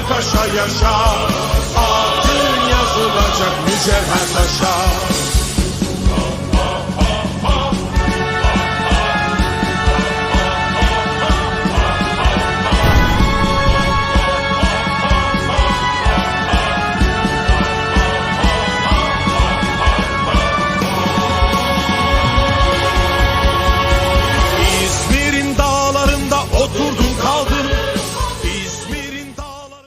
Kemal Paşa yaşa. Adın yazılacak mücevher taşa